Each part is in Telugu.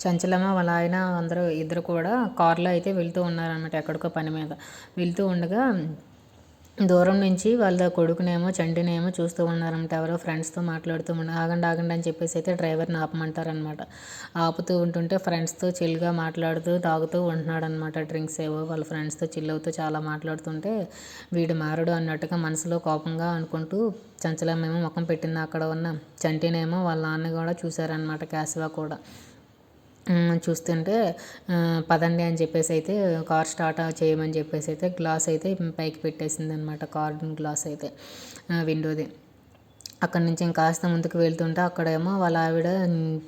చంచలమ్మ వాళ్ళ ఆయన అందరూ ఇద్దరు కూడా కారులో అయితే వెళ్తూ ఉన్నారనమాట ఎక్కడికో పని మీద. వెళ్తూ ఉండగా దూరం నుంచి వాళ్ళ కొడుకునేమో చంటినేమో చూస్తూ ఉన్నారంట ఎవరో ఫ్రెండ్స్తో మాట్లాడుతూ ఉన్నారు ఆగండి ఆగండి అని చెప్పేసి అయితే డ్రైవర్ని ఆపమంటారనమాట ఆపుతూ ఉంటుంటే ఫ్రెండ్స్తో చిల్గా మాట్లాడుతూ తాగుతూ ఉంటున్నాడు అనమాట డ్రింక్స్ ఏవో. వాళ్ళ ఫ్రెండ్స్తో చిల్ అవుతూ చాలా మాట్లాడుతుంటే వీడు మారడు అన్నట్టుగా మనసులో కోపంగా అనుకుంటూ చంచలమేమో ముఖం పెట్టింది అక్కడ ఉన్న చంటినేమో వాళ్ళ నాన్న కూడా చూశారనమాట క్యాసివా కూడా. చూస్తుంటే పదండి అని చెప్పేసి అయితే కార్ స్టార్ట్ చేయమని చెప్పేసి అయితే గ్లాస్ అయితే పైకి పెట్టేసింది అనమాట కార్ గ్లాస్ అయితే విండోది. అక్కడి నుంచి ఇంకాస్త ముందుకు వెళ్తుంటే అక్కడేమో వాళ్ళ ఆవిడ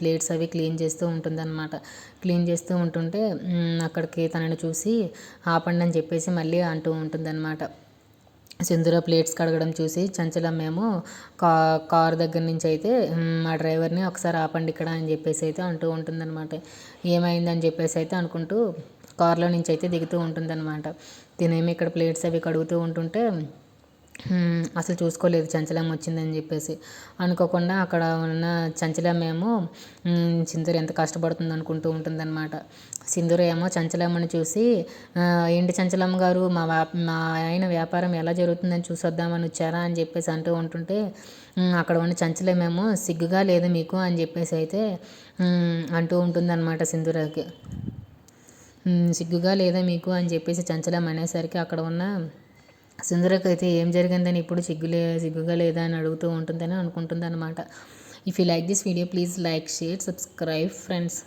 ప్లేట్స్ అవి క్లీన్ చేస్తూ ఉంటుందన్నమాట. క్లీన్ చేస్తూ ఉంటుంటే అక్కడికి తనని చూసి ఆపండి అని చెప్పేసి మళ్ళీ అంటూ ఉంటుందన్నమాట. సింధుర ప్లేట్స్ కడగడం చూసి చంచలమ్మేమో కా కార్ దగ్గర నుంచి అయితే మా డ్రైవర్ని ఒకసారి ఆపండి ఇక్కడ అని చెప్పేసి అయితే అంటూ ఉంటుందన్నమాట. ఏమైందని చెప్పేసి అయితే అనుకుంటూ కార్లో నుంచి అయితే దిగుతూ ఉంటుందన్నమాట. తినేమి ఇక్కడ ప్లేట్స్ అవి కడుగుతూ ఉంటుంటే అసలు చూసుకోలేదు చంచలం వచ్చిందని చెప్పేసి. అనుకోకుండా అక్కడ ఉన్న చంచలమేమో సింధూర్ ఎంత కష్టపడుతుంది అనుకుంటూ ఉంటుందన్నమాట. సింధూర్ ఏమో చంచలమ్మని చూసి ఏంటి చంచలమ్మ గారు మా మా ఆయన వ్యాపారం ఎలా జరుగుతుందని చూసొద్దామని వచ్చారా? అని చెప్పేసి అంటూ ఉంటుంటే అక్కడ ఉన్న చంచలమేమో సిగ్గుగా లేదు మీకు అని చెప్పేసి అయితే అంటూ ఉంటుందన్నమాట సింధూరకి. సిగ్గుగా లేదా మీకు అని చెప్పేసి చంచలం అనేసరికి అక్కడ ఉన్న సుందరకు అయితే ఏం జరిగిందని ఇప్పుడు సిగ్గులే సిగ్గుగా లేదా అని అడుగుతూ ఉంటుందని అనుకుంటుంది అనమాట if you like this video please like share subscribe friends